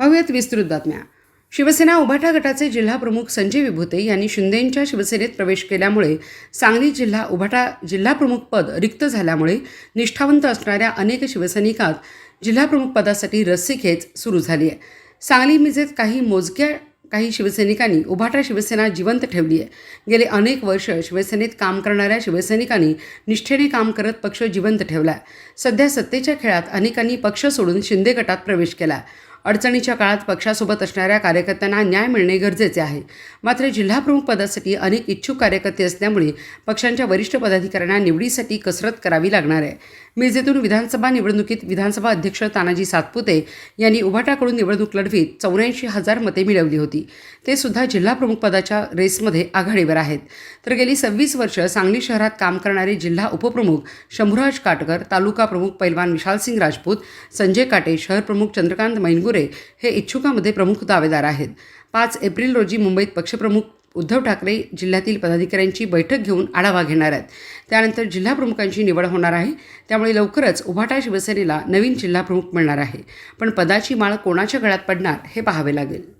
पाहूयात विस्तृत बातम्या. शिवसेना उभाटा गटाचे जिल्हा प्रमुख संजय विभूते यांनी शिंदेंच्या शिवसेनेत प्रवेश केल्यामुळे सांगली जिल्हा उभाटा जिल्हा प्रमुख पद रिक्त झाल्यामुळे निष्ठावंत असणाऱ्या अनेक शिवसैनिकात जिल्हा प्रमुख पदासाठी रस्सीखेच सुरू झाली आहे. सांगली मिजेत काही मोजक्या काही शिवसैनिकांनी उभाटा शिवसेना जिवंत ठेवली आहे. गेले अनेक वर्ष शिवसेनेत काम करणाऱ्या शिवसैनिकांनी निष्ठेने काम करत पक्ष जिवंत ठेवला आहे. सध्या सत्तेच्या खेळात अनेकांनी पक्ष सोडून शिंदे गटात प्रवेश केला आहे. अडचणीच्या काळात पक्षासोबत असणाऱ्या कार्यकर्त्यांना न्याय मिळणे गरजेचे आहे. मात्र जिल्हाप्रमुख पदासाठी अनेक इच्छुक कार्यकर्ते असल्यामुळे पक्षांच्या वरिष्ठ पदाधिकाऱ्यांना निवडीसाठी कसरत करावी लागणार आहे. मिरजेतून विधानसभा निवडणुकीत विधानसभा अध्यक्ष तानाजी सातपुते यांनी उभाटाकडून निवडणूक लढवीत चौऱ्याऐंशी हजार मते मिळवली होती. ते सुद्धा जिल्हाप्रमुख पदाच्या रेसमध्ये आघाडीवर आहेत. तर गेली सव्वीस वर्ष सांगली शहरात काम करणारे जिल्हा उपप्रमुख शंभूराज काटकर तालुका प्रमुख पैलवान विशालसिंग राजपूत संजय काटे शहर प्रमुख चंद्रकांत मैनगुरे हे इच्छुकामध्ये प्रमुख दावेदार आहेत. पाच एप्रिल रोजी मुंबईत पक्षप्रमुख उद्धव ठाकरे जिल्ह्यातील पदाधिकाऱ्यांची बैठक घेऊन आढावा घेणार आहेत. त्यानंतर जिल्हाप्रमुखांची निवड होणार आहे. त्यामुळे लवकरच उभाटा शिवसेनेला नवीन जिल्हाप्रमुख मिळणार आहे. पण पदाची माळ कोणाच्या गळ्यात पडणार हे पाहावे लागेल.